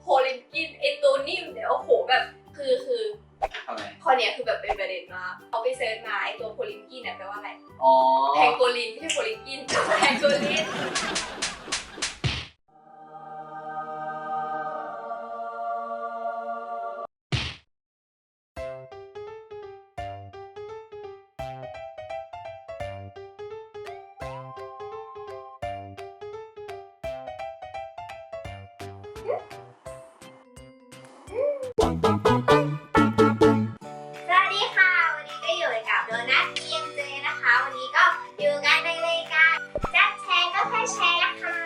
โพลินกินไอตัวนิ่มเนี่ยโอ้โหแบบคือคือทำไมข้อเนี้ยคือแบบเป็นประเด็นมากเขาไปเซิร์ชมาไอตัวโพลินกินเนี่ยแปลว่าอะไรอ๋อ แพงโกลินไม่ใช่โพลินกินแพงโกลิน อยู่กันในรายการจัดแชร์ก็แค่แชร์ค่ะ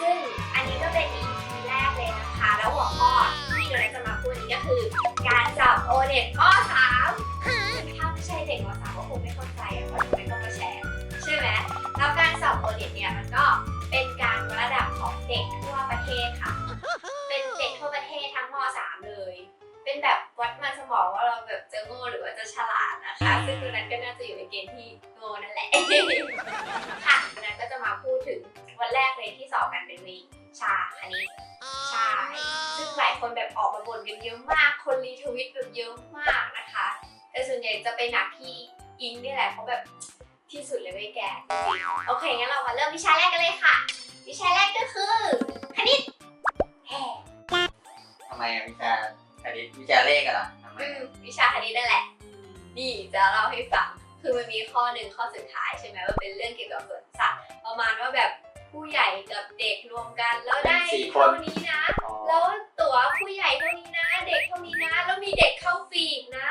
ซึ่งอันนี้ก็เป็น EP แรกเลยนะคะ แล้วหัวข้อที่โดนัทจะมาพูดนี้ก็คือ การจับโอเน็ตม .3 ถ้าไม่ใช่เด็กม .3 ก็คงไม่เข้าใจอะเพราะไม่ต้องมาแชร์ใช่ไหมแล้วการสอบโอเน็ตเนี่ยมันก็เป็นการวัดระดับของเด็กทั่วประเทศค่ะ เป็นเด็กทั่วประเทศทั้งม .3 เลย เป็นแบบวัดมันสมองว่าเราแบบจะโง่หรือว่าจะฉลาด ค่ะวันนั้นก็จะมาพูดถึงวันแรกเลยที่สอบกันเป็นวิชาคณิตใช่ ซึ่งหลายคนแบบออกมาบ่นกันเยอะมาก คนรีทวิตแบบเยอะมากนะคะ แต่ส่วนใหญ่จะไปหนักที่อิงนี่แหละเพราะแบบที่สุดเลยไม่แกจริงๆโอเค งั้นเรามาเริ่มวิชาแรกกันเลยค่ะ วิชาแรกก็คือ คณิตแห่ทำไมอะวิชาคณิตวิชาเลขอะล่ะทำไมอืมวิชาคณิตนั่นแหละ นี่จะเล่าให้ฟัง คือมันมีข้อหนึ่งข้อสุดท้ายใช่ไหมว่าเป็นเรื่องเกี่ยวกับสวนสัตว์ประมาณว่าแบบผู้ใหญ่กับเด็กรวมกันแล้วได้เท่านี้นะอ๋อแล้วตั๋วผู้ใหญ่เท่านี้นะ เด็กเท่านี้นะ แล้วมีเด็กเข้าฟรีอีกนะ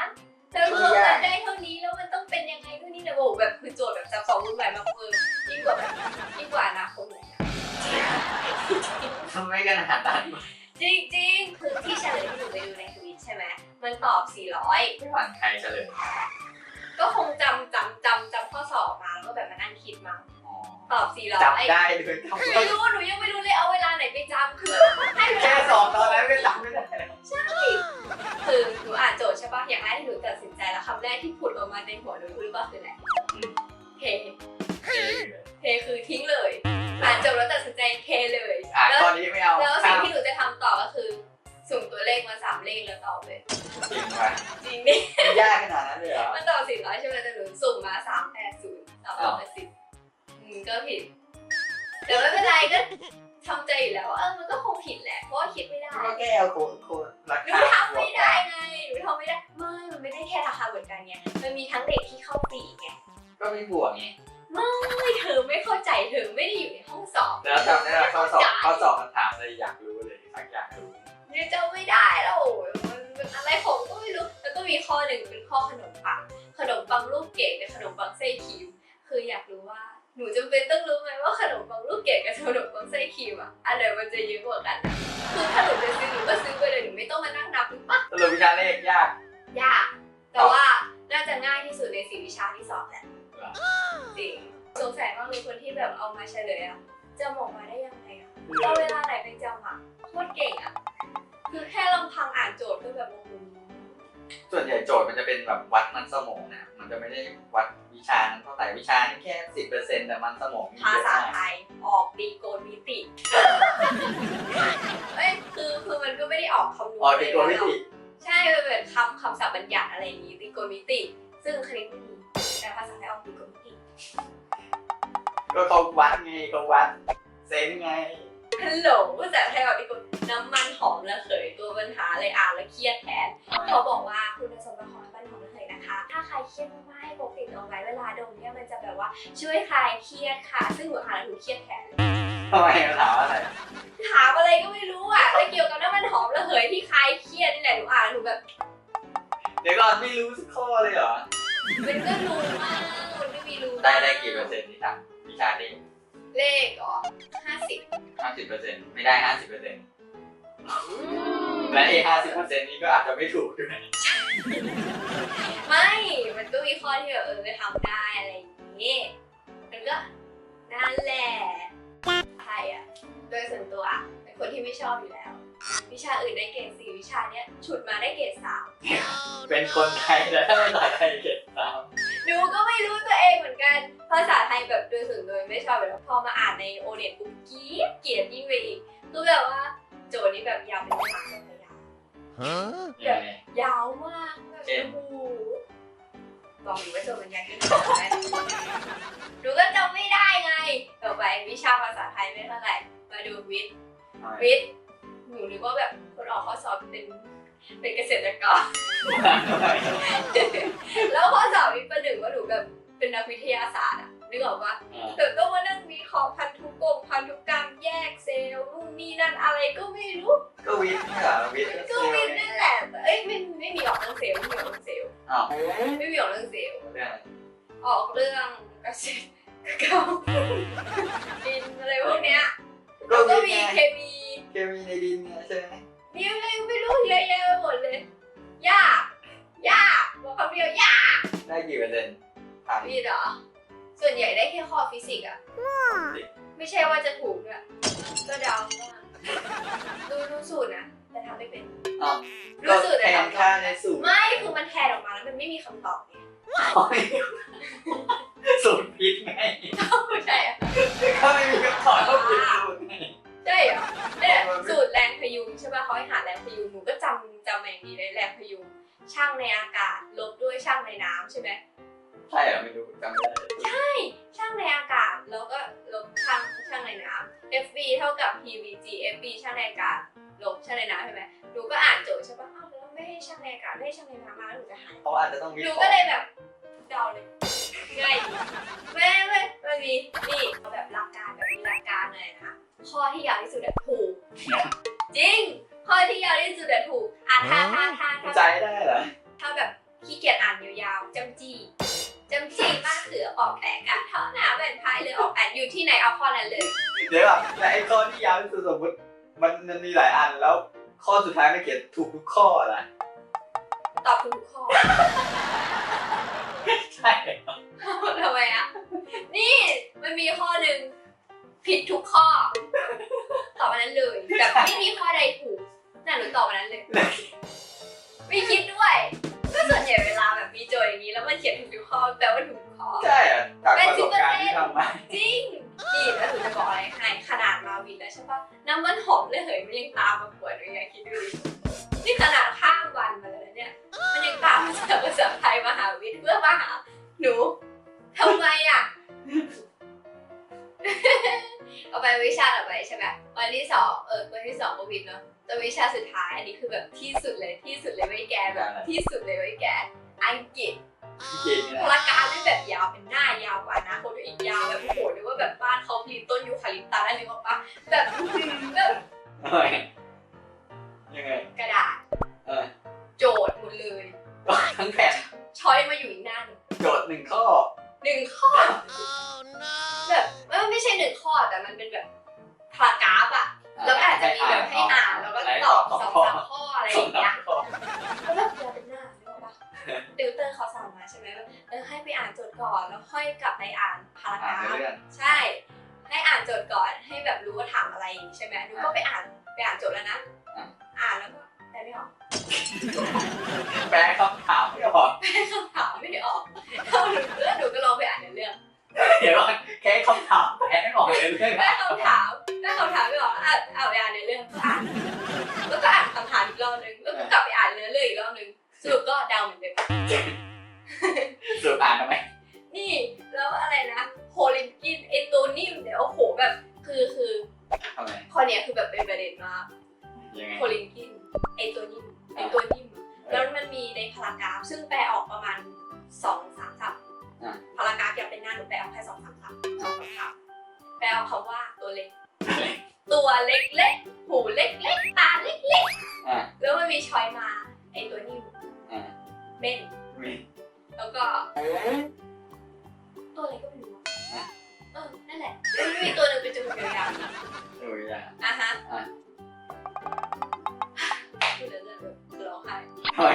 แล้วรวมกันได้เท่านี้แล้วมันต้องเป็นยังไงเท่านี้นะโอ้โหแบบคือโจทย์แบบซับซ้อนวุ่นวายมากเลยยิ่งกว่าแบบยิ่งกว่าอนาคตเลยนะทำไมกันขนาดนั้นจริงๆ คือที่เฉลยที่หนูไปดูในทวิตใช่ไหมมันตอบ 400ไม่หวั่นใครเฉลย ก็คงจำจำจำจำข้อสอบมาแล้วก็แบบมานั่งคิดมาอ๋อตอบ400จับได้ด้วยทำไมไม่รู้หนูยังไม่รู้เลยเอาเวลาไหนไปจำคือให้เวแค่ลาสองตอนนั้นก็จำไม่ได้คือหนูอ่านโจทย์ใช่ปะอย่างแรกที่หนูตัดสินใจแล้วคำแรกที่ผุดออกมาในหัวหนูรู้ว่าคืออะไรเทเทคือทิ้งเลย อ่านจบแล้วตัดสินใจเทเลยอะแล้วตอนนี้ไม่เอาแล้วสิ่ข้างมที่หนูจะทำต่อก็คือ สุ่มตัวเลขมาสามเลขแล้วตอบเลย จริงไปจริงดิมันยากขนาดนั้นเลยเหรอมันตอบสี่ร้อยใช่ไหมแต่หนูสุ่มมาสามแปดศูนย์สามร้อยแปดสิบอืมก็ผิด แต่ไม่เป็นไรก็ทำใจอยู่แล้วว่าเออมันก็คงผิดแหละเพราะว่าคิดไม่ได้ ก็แก้เอาโคนโคนราหนูคาทำไม่ได้ไงหนูทำไม่ได้ ไม่ มันไม่ได้แค่ราคาเหมือนกันไง มันมีทั้งเด็กที่เข้าฟรีไง ก็ไม่บวกไงไม่เธอไม่เข้าใจเธอไม่ได้อยู่ในห้องสอบแล้วจำได้ว่าข้อสอบข้อสอบมันถามอะไรอยากรู้เลยสักอย่างรู้ เนี่ยจำไม่ได้แล้วมันมันอะไรของก็ไม่รู้ แล้วก็มีข้อหนึ่งเป็นข้อขนมปัง ขนมปังลูกเกดกับขนมปังไส้ครีม คืออยากรู้ว่าหนูจำเป็นต้องรู้ไหมว่าขนมปังลูกเกดกับขนมปังไส้ครีมอะอันไหนมันจะเยอะกว่ากันอะคือถ้าหนูจะซื้อหนูก็ซื้อไปเลยหนูไม่ต้องมานั่งนับถูกปะสรุปวิชาเลขยาก ยาก แต่ว่าน่าจะง่ายที่สุดในสี่วิชาที่สอบแหละเหรอจริงสงสัยมากเลยคนที่แบบเอามาเฉลยอะจำออกมาได้ยังไงอะเราเวลาไหนไปจำอะโคตรเก่งอะ คือแค่ลำพังอ่านโจทย์ก็แบบโอ้โหส่วนใหญ่โจทย์มันจะเป็นแบบวัดมันสมองนะมันจะไม่ได้วัดวิชานั้นเท่าไหร่วิชานี่แค่สิบเปอร์เซ็นต์แต่มันสมองมีภาเยอะษามาก ไทยออกตีโกนมิติเอ้ยคือคือมันก็ไม่ได้ออกคำนวณอ๋อเป็นตัววิธีใช่มันเป็นคำคำศัพท์บัญญัติอะไรอย่างนี้ตีโกนมิติ ซึ่งคณิตไม่มีแต่ภาษาไทยออกตีโกนมิติ ก็เขาวัดไงเขาวัด เซนไง ฮัลโหลภาษาไทยออกตีโกนน้ำมันหอมระเหยตัวปัญหาเลยอ่านแล้วเครียดแทนเขาบอกว่าคุณสมบัติของน้ำมันหอมระเหยนะคะ ถ้าใครเครียดมากๆให้พกติดเอาไว้เวลาดมเนี่ยมันจะแบบว่าช่วยคลายเครียดค่ะ ซึ่งหนูอ่านแล้วหนูเครียดแทนทำไมมันถามอะไรถามอะไรก็ไม่รู้อะแต่เกี่ยวกับน้ำมันหอมระเหยที่คลายเครียดนี่แหละหนูอ่านแล้วหนูแบบ เดี๋ยวก่อนไม่รู้สักข้อเลยเหรอมันก็รู้มากมันไม่มีรู้ได้ได้กี่เปอร์เซ็นต์ที่ทำวิชานี้ เลขเหรอห้าสิบห้าสิบเปอร์เซ็นต์ไม่ได้ห้าสิบเปอร์เซ็นต์และไอ้ห้าสิบเปอร์เซ็นต์นี้ก็อาจจะไม่ถูกด้วย ไม่ มันก็มีข้อที่แบบเออทำได้อะไรอย่างนี้ มันก็นั่นแหละไทยอะ โดยส่วนตัวอะเป็นคนที่ไม่ชอบอยู่แล้ว วิชาอื่นได้เกรดสี่วิชาเนี้ยฉุดมาได้เกรดสามเป็นคนไทยแล้วภาษาไทยเก่งสาม หนูก็ไม่รู้ตัวเองเหมือนกัน ภาษาไทยแบบโดยส่วนตัวไม่ชอบเลยพอมาอ่านในโอเน็ตปุ๊บกรี๊ดเกลียดยิ่งไปอีกคือแบบว่าโจทย์นี้แบบยาวเป็นหางเป็นยาวยังไงยาวมากแบบเช่นโอ้โหบอกหนูว่าโจทย์มันยาวขึ้นมาได้หนูก็จำไม่ได้ไงต่อไปวิชาภาษาไทยไม่เท่าไหร่มาดูวิทย์วิทย์หนูนึกว่าแบบคนออกข้อสอบเป็น เป็นเกษตรกร แล้วข้อสอบวิทย์ประหนึ่งว่าหนูแบบเป็นนักวิทยาศาสตร์อะนึกออกปะเดี๋ยวต้องมานั่งวิเคราะห์พันธุกรรมพันธุกรรมแยกเซลล์นู่นนี่นั่นอะไรก็ไม่รู้ ก็วิทย์นี่เหรอวิทย์ก็วิทย์นั่นแหละเอ้ยไม่ไม่มีออกเรื่องเซลล์ไม่มีออกเรื่องเซลล์อ้าวไม่มีออกเรื่องเซลล์เรื่องอะไรออกเรื่องเกษตรกรรมดินอะไรพวกเนี้ยก็แล้วก็วิมีทย์เคไงมีเคมีในดินเนี่ยใช่ไหม มีอะไรไม่รู้เยอะแยะไปหมดเลย ยาก ยากบอกคำเดียวยากได้กี่เปอร์เซ็นต์ถามพี่เหรอ ส่วนใหญ่ได้แค่ข้อฟิสิกส์อะไม่ใช่ว่าจะถูกด้วยก็เดาว่าดูรู้สูตรนะแต่ทำไม่เป็นอ้าวรู้ก็สูตรแทแต่นทำค่าไม่ในเป็นสูตรไม่คือมันแทนออกมาแล้วมันไม่มีคำตอบไงสูตรพิษไง ไม่ใช่อะ ก็ไม่มีคำตอบก็ผิดสูตรไง ใช่เหรอเนี่ยสูตรแรงพยุงใช่ป่ะเขาให้หาแรงพยุงหนูก็จำจำมาอย่างดีเลยแรงพยุงช่างในอากาศลบด้วยช่างในน้ำใช่ไหมใช่เหรอไม่รู้จำไม่ได้ใช่ช่างในอากาศแล้วก็ลบช่างช่างในน้ำ FV เท่ากับ PVG FV ช่างในอากาศลบช่างในน้ำใช่ไหมหนูก็อ่านโจทย์ใช่ป่ะอ้าวแล้วไม่ให้ช่างในอากาศไม่ให้ช่างในน้ำมาแล้วหนูจะหา เขาอาจจะต้องวิหเคนูราะก็ห์เลยแบบเดาเลยง่ายดีแม่ไม่ไม่มีนี่เอาแบบหลักการแบบมีหลักการเลยนะคะ ข้อที่ยาวที่สุดอะถูก จริง ข้อที่ยาวที่สุดอะถูกอะถ้าถ้าถ้าถ้าใจได้เหรอถ้าแบบขี้เกียจอ่านยาวๆจำจี้จำจี้มากเขือออกแตกอะเท่าหนาแบ่นพายเลยออกแอนอยู่ที่ไหนเอาข้อนั้นเลย เดี๋ยวก่อนแต่ไอ้ข้อที่ยาวที่สุดสมมติมันมันมีหลายอันแล้วข้อสุดท้ายมันเขียนถูกทุกข้ออะไรตอบถูกทุกข้อใช่ทำไมอะนี่มันมีข้อหนึ่ง ผิดทุกข้อ ตอบอันนั้นเลยแบบไม่มีข้อใดถูกน่ะหนูตอบอันนั้นเลย ไม่คิดด้วย ก็ส่วนใหญ่เวลาแบบมีโจทย์อย่างนี้แล้วมันเขียนถูกทุกข้อแปลว่าถูกทุกข้อ ใช่อะจากประสบการณ์ที่ทำมาจริงนี่แล้วหนูจะบอกอะไรให้ขนาดมาวินแล้วใช่ปะน้ำมันหอมเลยเหยมันยังตามมาปวดเลยไงคิดดูดินี่ขนาดข้ามวันมาแล้วเนี่ย มันยังตามมาจากภาษาไทยมาหาวิทย์เพื่อมาหาหนูทำไมอะ เอาไปวิชาต่อไปใช่ไหมวันที่สองเออวันที่สองก็วิทย์เนาะแต่วิชาสุดท้ายอันนี้คือแบบที่สุดเลยที่สุดเลยไว้ยแกแบบที่สุดเลยไว้ยแกอังกฤษเก่งนี่พแหละละการได้แบบยาวเป็นหน้ายาวกว่านะโคตรอีกยาวแบบโอ้โหนึกว่าแบบบ้านเขาผลิตต้นยูคาลิปตัสอะไรนึกออกปะแบบอื้อหือแบบเฮ้ยยังไงกระดาษเออโจทย์หมดเลยทั้งแผ่นช้อยมาอยู่อีกหน้าหนึ่งโจทย์หนึ่งข้อ หนึ่งข้อแบบเออไม่ใช่หนึ่งข้อแต่มันเป็นแบบพารากราฟอะแล้วอาจจะมีแบบให้อ่านแล้วก็ตอบสองสามข้ออะไรอย่างเงี้ย คือคือทำไมข้อเนี้ยคือแบบเป็นประเด็นมากยังไงโคลินกิน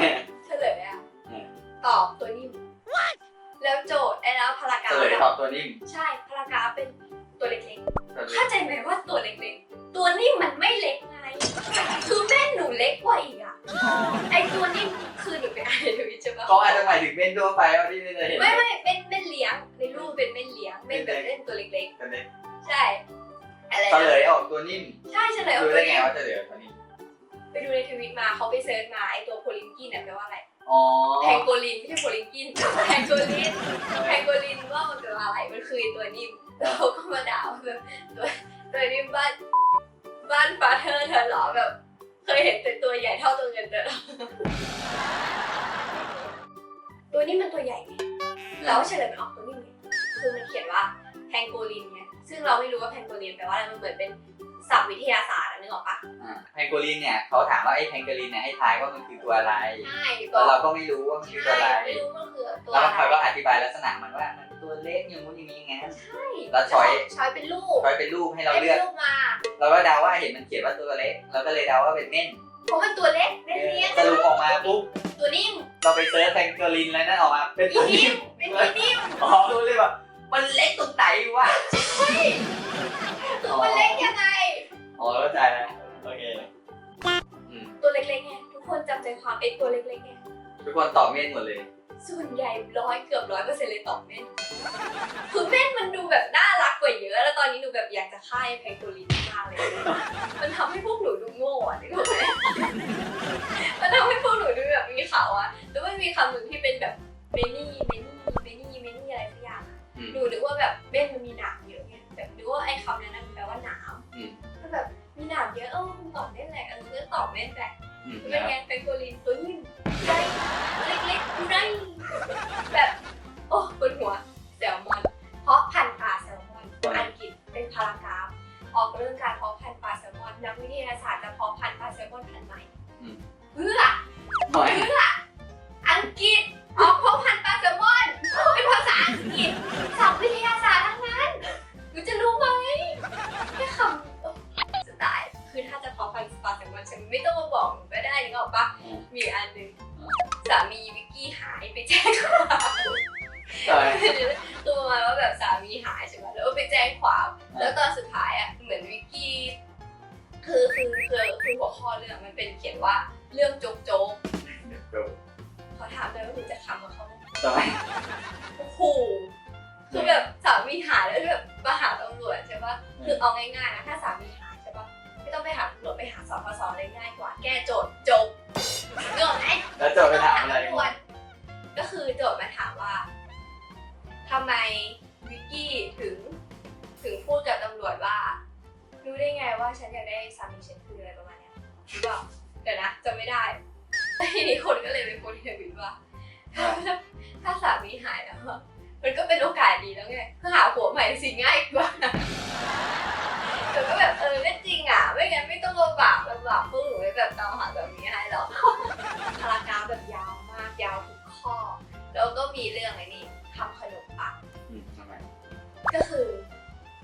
ไห้ทำไมเฉลยอะอืมตอบตัวนิ่มแล้วโจทย์ไอ้แล้วพารากราเฉฟลยตอบตัวนิ่มใช่พารากราฟเป็นตัวเล็กตัวๆเล็เข้ากใจไหมว่าตัวเล็กๆ ตัวนิ่มมันไม่เล็กไง คือแม่หนูเล็กกว่าอีกอะไอตัวนิ่มคือหนูไปอ่านในทวิตใช่ปะ เขาอาจจะหมายถึงเม่นทั่วไปว่าที่ไม่ได้เห็น ไม่ไม่เป็นเป็นเลี้ยงในรูปเป็นเป็นเลี้ยงเป็นแบบเล่นตัวเล็กตัวเล็กๆ ใช่ อะไรเฉลนะยออกตัวนิ่มใช่เฉลยเอารู้ตัวได้ไงนี้ว่าเฉลยออกตัวนิ่ม ไปดูในทวิตมาเขาไปเซิร์ชมาไอตัวโพลิงกินเนี่ยแปลว่าอะไร อ๋อ แพงโกลินไม่ใช่โพลิงกิน แพงโกลินแพงโกลินว่ามันแปลว่าอะไร มันคือไอ้ตัวนิ่มแล้วเขาก็มาด่าว่าแบบตัวตัวนิ่มบ้านบ้านฟาเธอร์เธอเหรอแบบ เคยเห็นแต่ตัวใหญ่เท่าตัวเงินเด้อตัวนี้มันตัวใหญ่ไงแล้วเฉลยมันออกตัวนิ่มไงคือมันเขียนว่าแพงโกลินไงซึ่งเราไม่รู้ว่าแพงโกลินแปลว่าอะไรมันเหมือนเป็น ศัพท์วิทยาศาสตร์อะนึกออกปะอ่าแพงโกลินเนี่ยเขาถามว่าไอ้แพงโกลินเนี่ยให้ทายว่ามันคือตัวอะไรใช่แล้วเราก็ไม่รู้ว่ามันคือตัวอะไร ไม่รู้มันคือตัวแล้วอะไรเขาก็อธิบายลักษณะมันว่ามันตัวเล็กอย่างงู้นอย่างนี้ไงใช่แล้วช้อย ช้อยเป็นลูกคอยเป็นรูปให้เราเลือกป็นลูกมาเราก็เดาว่าเห็นมันเขียนว่าตัวเล็ก เราก็เลยเดาว่าเป็นเม่นเพราะมันตัวเล็กเล็กเลี้ยงสรุปออกมาปุ๊บ ตัวนิ่มเราไปเซิร์ชแพงโกลินแล้วนั่นออกมาเป็นอีตัวนิ่นิ่มมเป็นอีนิ่มอ๋อรู้เลยว่ามันเล็กตรงไหนวะเฮ้ยตัวมันเล็กยังไง อ๋อเข้าใจแล้วโอเคอืมตัวเล็กๆไงทุกคนจำใจความไอ้ตัวเล็กๆไงทุกคนตอบเม่นหมดเลย ส่วนใหญ่ร้อยเกือบร้อยเปอร์เซ็นต์เลยตอบเม่นคือเม่นมันดูแบบน่ารักกว่าเยอะ แล้วตอนนี้หนูแบบอยากจะฆ่าไอ้แพงโกลินมากเลย มันทำให้พวกหนูดูโง่อะนึกออกไหมมันทำให้พวกหนูดูแบบมีเขาอะแล้วมันมีคำหนึ่งที่เป็นแบบเมนี่เมนี่เมนี่เมนี่อะไรสักอย่างอะอืม หนูนึกว่าแบบเม่นมันมีหนามเยอะไงแบบนึกว่าไอ้คำนั้นนะ แล้วตอนสุดท้ายอะเหมือนวิกกี้คือคือคือคือหัวข้อเรื่องมันเป็นเขียนว่าเรื่องโจ๊กโจ๊กเดี๋ยวขอถามเลยว่าหนูจะคำกับเขาไหมทำไมโอ้โหคือแบบสามีหายแล้วแบบมาหาตำรวจใช่ปะคือเอาง่ายๆนะถ้าสามีหายใช่ปะไม่ต้องไปหาตำรวจไปหาสพสเลยง่ายกว่า แก้โจทย์จบเรื่องไหมแล้วโจทย์ไปถามอะไรตำวจก็คือโจทย์มาถามว่าทำไมวิกกี้ถึง ถึงพูดกับตำรวจว่า รู้ได้ไงว่าฉันอยากได้สามีฉันคืออะไรประมาณเนี้ยหรือเปล่าเดี๋ยวนะจำไม่ได้ทีนี้คนก็เลยไปโพสต์ในทวิตว่า ถ้าสามีหายแล้วอะมันก็เป็นโอกาสดีแล้วไงก็หาผัวใหม่สิง่ายกว่าแต่ก็แบบเออก็จริงอะ ไม่งั้นไม่ต้องลำบากลำบากพวกหนูไปแบบตามหาสามีให้หรอกพารากราฟแบบยาวมากยาวทุกข้อ แล้วก็มีเรื่องไอ้นี่ทำขนมปัง อืมทำไมก็คือ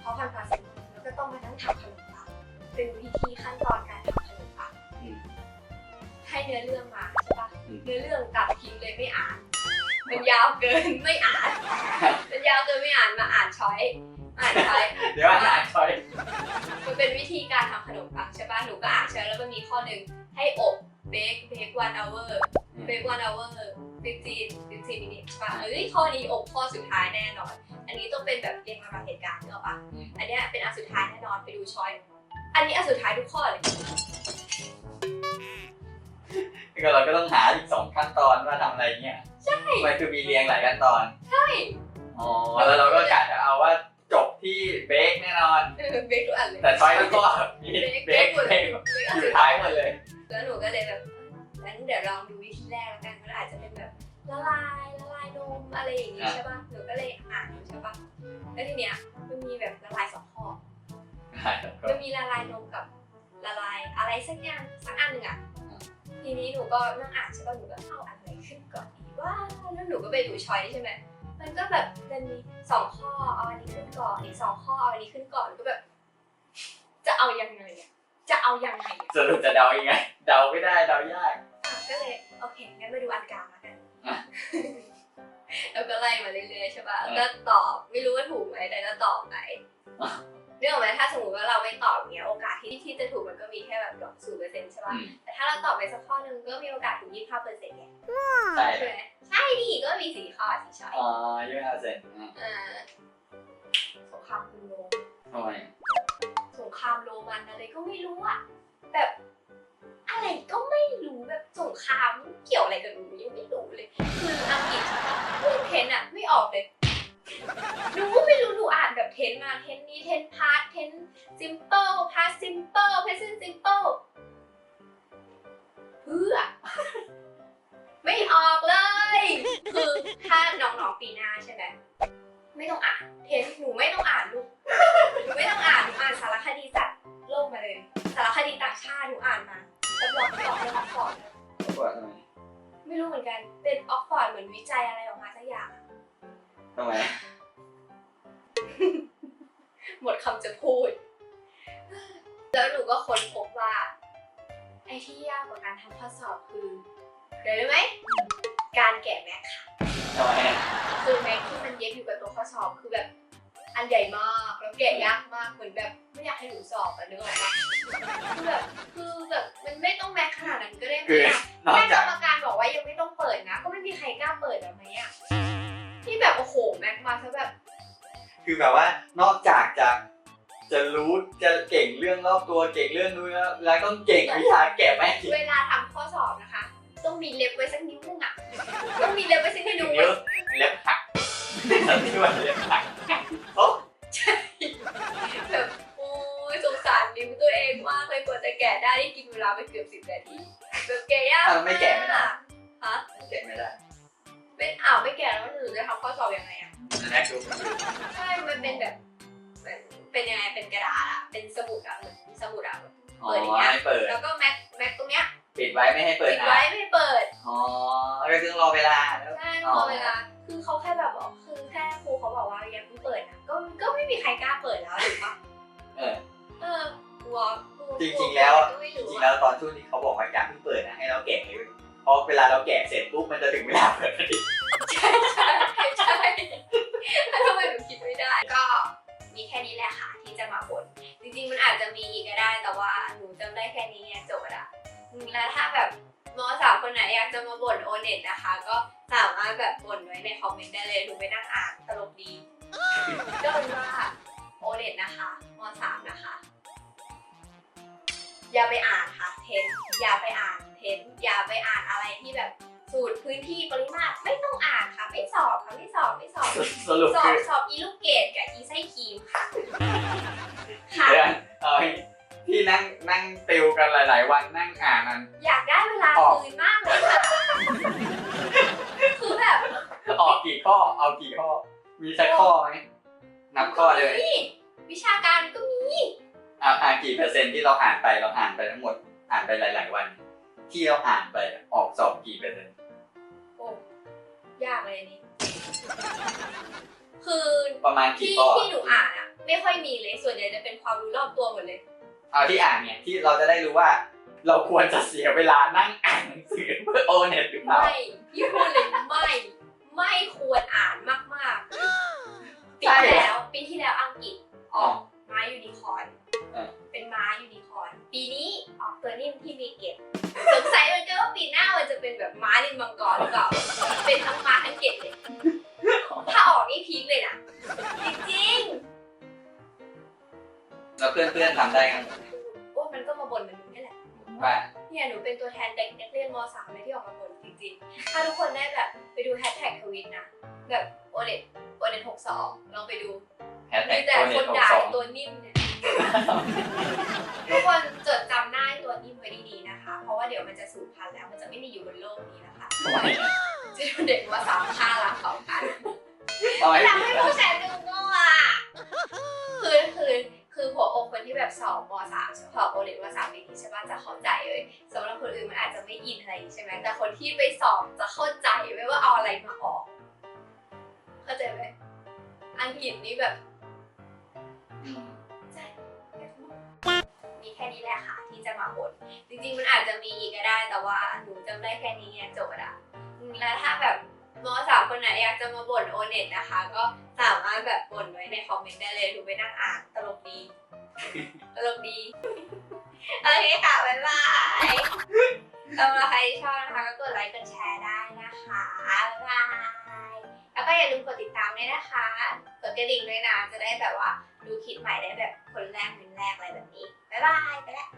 เพาะพันธุ์ปลาแซลมอนแล้วก็ต้องมานั่งทำขนมปังเป็นวิธีขั้นตอนการทำขนมปังอืม ให้เนื้อเรื่องมาใช่ปะอืม เนื้อเรื่องตัดทิ้งเลยไม่อ่าน มันยาวเกินไม่อ่าน มันยาวเกินไม่อ่านมาอ่านช้อยอ่านช้อย เดี๋ยวอ่านช้อยมันเป็นวิธีการทำขนมปังใช่ปะหนูก็อ่านช้อยแล้วมันมีข้อหนึ่งให้อบเบคเบควันเอา เวอร์เบควันเอาเวอร์ฟิฟตีฟิฟตีมินิใช่ปะเอ้ยข้อนี้อบข้อสุดท้ายแน่นอน อันนี้ต้องเป็นแบบเรียงลำดับเหตุการณ์เนกอะปะอันเนี้ยเป็นอันสุดท้ายแน่นอนไปดูช้อย อันนี้อันสุดท้ายทุกข้อเลยก็เราก็ต้องหาอีกสองขั้นตอนว่าทำอะไรเงี้ยใช่มันคือมีเรียงหลายขั้นตอนใช่อ๋อแล้วเราก็กะจะเอาว่าจบที่เบรกแน่นอนเออเบคทุกอันเลยแต่ช้อยแล้วก็มีเบคเบรกหมดเบเลรยกเบคอันอยู่สุดท้าท้ายยหมดเลยแล้วหนูก็เลยแบบงั้นเดี๋ยวลองดูวิธี แรกแล้วกันมันอาจจะเป็นแบบละลายละลายนมอะไรอย่างงี้อะใช่ป่ะหนูก็เลยอ่านดูใช่ป่ะแล้วทีเนี้ยมันมีแบบละลายสองข้อมันมีละลายนมกับละลายอะไรสักอย่างสักอันหนึ่งอะทีนี้หนูก็นั่งอ่านใช่ป่ะหนูก็เอาอะไรขึ้นก่อนดีว่าแล้วหนูก็ไปดูช้อยใช่ไหมมันก็แบบจะมีสองข้อเอาอันนี้ขึ้นก่อนอีกสองข้อเอาอันนี้ขึ้นก่อนหนูก็แบบ จะเอายังไงอะจะเอายังไงอะสรุปจะเดายังไง เดาไม่ได้เดายาก อะก็เลยโอเคงั้นมาดูอันกลางแล้วกันอะ แล้วก็ไล่มาเรื่อยๆใช่ป่ะอะแล้วก็ตอบไม่รู้ว่าถูกไหมแต่ก็ตอบไปอะเรื่องไหมถ้าสมมติว่าเราไม่ตอบเนี้ยโอกาสที่ที่จะถูกมันก็มีแค่แบบดอกศูนย์เปอร์เซ็นต์ใช่ป่ะอืมแต่ถ้าเราตอบไปสักข้อหนึ่งก็มีโอกาสถึงยี่สิบห้าเปอร์เซ็นต์ไงใช่ใช่ไหมใช่ดิก็มีสี่ข้อสี่ช้อยอ๋อยี่ห้าเซนอะอ่าสงครามคุณโลทำไมสงรามโรมันอะไรก็ไม่รู้อะแบบ อะไรก็ไม่รู้แบบสงครามเกี่ยวอะไรกับหนูยังไม่รู้เลย คืออังกฤษใช่ปะเทนอะไม่ออกเลยหนูไม่รู้หนูอ่านแบบเทนมาเทนนี้เทนพาร์ทเทนซิมเปิลพาร์ทซิมเปิลเพรสเซนต์ซิมเปิลเพื่อ ไม่ออกเลย คือถ้าน้องๆปีหน้าใช่ไหมไม่ต้องอ่านเทนหนูไม่ต้องอ่านลูกหนู เรื่องออกฟอร์ดปวดทำไมไม่รู้เหมือนกัน เป็นออกฟอร์ดเหมือนวิจัยอะไรออกมาสักอย่างอะทำไมหมดคำจะพูด แล้วหนูก็ค้นพบว่า ไอ้ที่ยากกว่าการทำข้อสอบคือเดี๋ยวรู้ไหม การแกะแม็กค่ะ ทำไม คือแม็กที่มันเย็บอยู่กับตัวข้อสอบคือแบบ อันใหญ่มากแล้วแกะยากมากเหมือนแบบไม่อยากให้หนูสอบอะนึกออกปะคือแบบคือแบบมันไม่ต้องแม็กขนาดนั้นก็ได้ไหมคืออะนอกแค่กจากรรมการบอกว่ายังไม่ต้องเปิดนะ ก็ไม่มีใครกล้าเปิดหรอกไหมอะที่แบบโอ้โหแม็กมาซะแบบคือแบบว่านอกจากจะจะรู้จะเก่งเรื่องรอบตัวเก่งเรื่องนู้นแล้วแล้วต้องเก่งวิชาแกะแม่อีกเวลาทำข้อสอบนะคะ ต้องมีเล็บไว้สักนิ้วนึงอะต้องมีเล็บไว้สักนิ้วนึงเดี๋ยวเล็บหัก ที่ว่าเล็บหักโอ้แบบโอ้ยสงสารนิ้วตัวเองมากเลยกว่าจะแกะได้นี่กินเวลาไปเกือบสิบนาทีแบบแกะยากอะไม่แกะไม่ได้ฮะแกะไม่ได้เป็นอ้าวไม่แกะแล้วหนูจะทำข้อสอบยังไงอะแม็กดูมันดูใช่มันเป็นแบบเหมือนเป็นยังไงเป็นกระดาษอะเป็นสมุดอะเหมือนสมุดอะอ๋อให้เปิดแล้วก็แม็กแม็กตรงเนี้ยปิดไว้ไม่ให้เปิดปิดอะไว้ไม่ให้เปิดอ๋อก็คือต้องรอเวลาแล้วใช่ต้องรอเวลา คือเขาแค่แบบบอกคือแค่ครูเขาบอกว่าอย่าเพิ่งเปิดนะก็ก็ไม่มีใครกล้าเปิดแล้วถูกปะเออเออกลัวกลัวจริงๆแล้วก็ไม่จรู้ริงๆอะแล้วตอนช่วงที่เขาบอกว่าอยากเพิ่งเปิดนะให้เราแกะเลยเพราะเวลาเราแกะเสร็จปุ๊บมันจะถึงเวลาเปิดพอดีใช่ใช่ใช่แล้วทำไมหนูคิดไม่ได้ ก็มีแค่นี้แหละค่ะที่จะมาบ่นจริงๆมันอาจจะมีอีกก็ได้แต่ว่าหนูจำได้แค่นี้ไงโจทย์อะอืมแล้วถ้าแบบ มสาวคนไหนอยากจะมาบ่นโอเน็ตนะคะ ก็สามารถแบบบ่นไว้ในคอมเมนต์ได้เลยหนูไปนั่งอ่านตลกดีก็เป็นว่าโอเน็ตนะคะมสามนะคะ อย่าไปอ่านค่ะเทนอย่าไปอ่านเทนอย่าไปอ่านอะไรที่แบบสูตรพื้นที่ปริมาตรไม่ต้องอ่านค่ะไม่สอบค่ะไม่สอบไม่สอบสรุปสอคืบอสอบอีลูกเกดกับอีไส้ครีมค่ะค่ะเดี๋ยวเออ ที่นั่งนั่งติวกันหลาย ๆ วันนั่งอ่านมันอยากได้เวลาออกคืนมากเลยค่ะคือแบบออกกี่ข้อเอากี่ข้อ มีสักข้อไหมนับข้อเลยนี่วิชาการก็มีอ่าอ่านกี่เปอร์เซ็นต์ที่เราอ่านไปเราอ่านไปทั้งหมด อ่านไปหลาย ๆ วัน ที่เราอ่านไปออกสอบกี่เปอร์เซ็นต์โอ้ยากเลยอันนี้คือประมาณกี่ที่ข้อที่หนูอ่านอะไม่ค่อยมีเลยส่วนใหญ่จะเป็นความรู้รอบตัวหมดเลย เอาที่อ่านเนี่ยที่เราจะได้รู้ว่า เราควรจะเสียเวลานั่งอ่านหนังสือเพื่อโอเน็ตหรือเปล่าไม่พี่พูดเลยไม่ ไม่ควรอ่านมากๆปีใช่ที่เหรอแล้วปีที่แล้วอังกฤษออกม้ายูนิคอร์นเออเป็นม้ายูนิคอร์นปีนี้ออกตัวนิ่มที่มีเกล็ดสงสัยเหมันก็ว่าปีหน้ามันจะเป็นแบบม้าลินมังกรหรือเปล่าเป็นทั้งม้าทั้งเกล็ดเลยถ้าออกนี่พีคเลยนะจริงแล้วเพื่อนๆทำได้กัน แบบโอเลตโอเลตหกสองลองไปดูแฮชแท็มีกแต่โอเน็คตนหกด่าสอไอ้งตัวนิ่มเนี่ยทุกคนจดจำหน้าไอ้ตัวนิ่มไว้ดีๆนะคะ เพราะว่าเดี๋ยวมันจะสูญพันธุ์แล้วมันจะไม่มีอยู่บนโลกนี้นะคะทำไมอะจะโดนเด็กว่าสามฆ่าล้างเผ่ากันทำไมทำให้ผู้ชายดูโง่อะคือคือคือหัวอกคนที่แบบสอบมสามสอบโอเล็กมสามปีนี้ใช่ป่ะจะเข้าใจเลยสำหรับคนอื่นมันอาจจะไม่อินอะไรอย่างงี้ใช่ไหมแต่คนที่ไป กฤษนี่แบบอืมมีแค่นี้แหละค่ะที่จะมาบ่นจริงๆมันอาจจะมีอีกก็ได้ แต่ว่าหนูจำได้แค่นี้ไงโจทย์อะอืมแล้วถ้าแบบมสาวคนไหนอยากจะมาบ่นโอเน็ตนะคะ ก็สามารถแบบบ่นไว้ในคอมเมนต์ได้เลยหนูไปนั่งอ่านตลกดีตลกดีโอเคค่ะบ๊ายบายสำหรับใครที่ชอบนะคะก็กดไลค์กดแชร์ได้นะคะบ๊ายบายแล้วก็ อย่าลืมกดติดตามด้วยนะคะ กดกระดิ่งด้วยนะจะได้แบบว่าดูคลิปใหม่ได้แบบคนแรกเป็นแรแรกอะไรแบบนี้ บ๊ายบาย ไปแล้ว